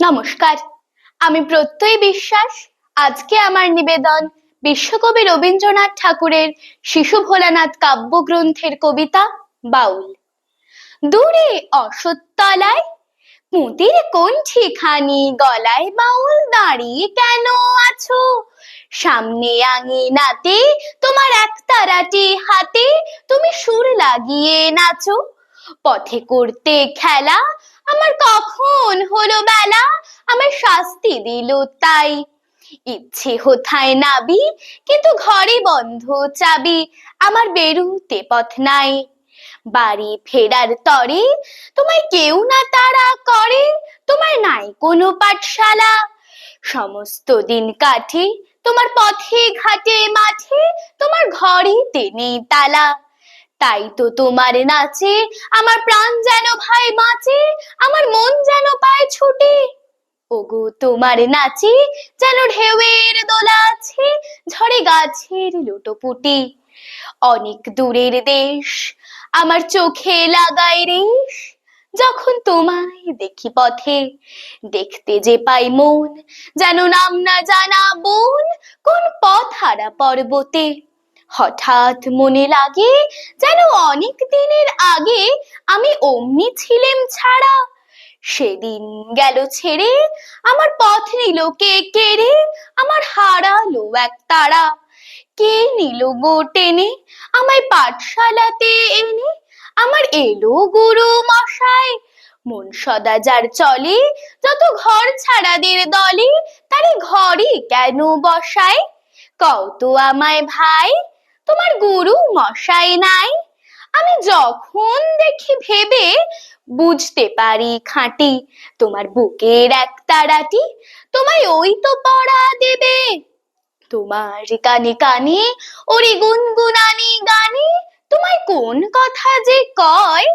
নমস্কার। আমি প্রত্যয় বিশ্বাস। আজকে আমার নিবেদন বিশ্বকবি রবীন্দ্রনাথ ঠাকুরের শিশু ভোলানাথ কাব্যগ্রন্থের কবিতা বাউল। দূরে অশ্বত্থতলায় পুঁতির কণ্ঠি খানি গলায় বাউল দাঁড়িয়ে কেন আছো? সামনে আঙিনাতে তোমার একতারাটি হাতে তুমি সুর লাগিয়ে নাচো। পথে করতে খেলা আমার কখন হলো বেলা? শাস্তি দিল তাই। ইচ্ছে হোথায় নাবি, কিন্তু ঘরে বন্ধ চাবি। আমার বেরুতে পথ নাই। বাড়ি ফেরার তরে তোমায় কেউ না তারা করে, তোমার নাই কোনো পাঠশালা। সমস্ত দিন কাটে তোমার পথে ঘাটে মাঠে তোমার ঘরেতে নেই তালা। তাই তো তোমার নাচে আমার প্রাণ যেন ভাই বাঁচে, আমার মন যেন পায় ছুটে। ওগো, তোমার নাচে যেন ঢেউয়ের দোলা আছে, ঝড়ে গাছের লুটোপুটি। অনেক দূরের দেশ আমার চোখে লাগায় রেশ, যখন তোমায় দেখি পথে। দেখতে যে পাই মন, যেন নাম না জানা বন, কোন পথ হারা পর্বতে। হঠাৎ মনে লাগে, যেন অনেক দিনের আগে আমি অমনি ছিলেম ছাড়া সেদিন গেল ছেড়ে, আমার পথ নিল কে কেড়ে আমার হারালো এক তারা। কে নিল গো টেনে? আমায় পাঠশালাতে এনে? আমার এলো গুরু মশাই। মন সদা যার চলে, যত ঘর ছাড়াদের দলে তারে ঘরে কেন বসায়? কও তো আমায় ভাই, তোমার গুরু মশাই নাই। আমি যখন দেখি ভেবে বুঝতে পারি খাঁটি। তোমার বুকের এক তারাটি তোমায় ওই তো পড়া দেবে। তোমার কানে কানে ওরে গুনগুনানি গানে তোমায় কোন কথা যে কয়?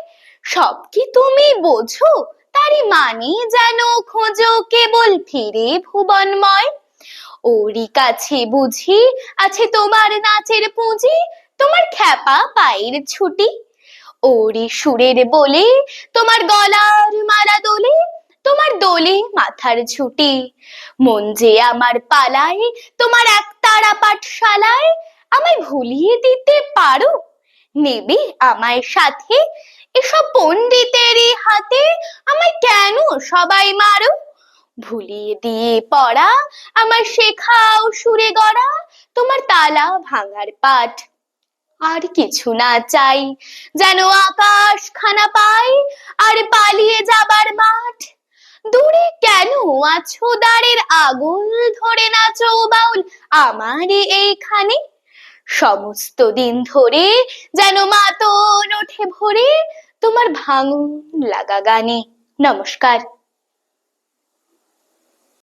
সব কি তুমি বোঝো? তারি মানে যেন খোঁজো কেবল ফিরে ভুবনময়। ওরই কাছে বুঝি আছে তোমার নাচের পুঁজি, তোমার খ্যাপা পায়ের ছুটি। ওরি সুরের বলে, তোমার গলার মালা দোলে, তোমার দোলে মাথার ছুটি মন যে আমার পালায়, তোমার এক তারা পাঠশালায়, আমায় ভুলিয়ে দিতে পারো? নেবে আমায় সাথে, এসব পণ্ডিতেরই হাতে আমায় কেন সবাই মারো? ভুলিয়ে দিয়ে পড়া আমার শেখাও সুরে গড়া, তোমার তালা ভাঙার পাঠ। আর কিছু না চাই। যেন আকাশ খানা পাই আর পালিয়ে যাবার মাঠ। দূরে কেন আছো দাঁড়ের আগুন ধরে নাচো বাউল আমার এইখানে? সমস্ত দিন ধরে যেন মাতন ওঠে ভরে। তোমার ভাঙন লাগা গানে। নমস্কার।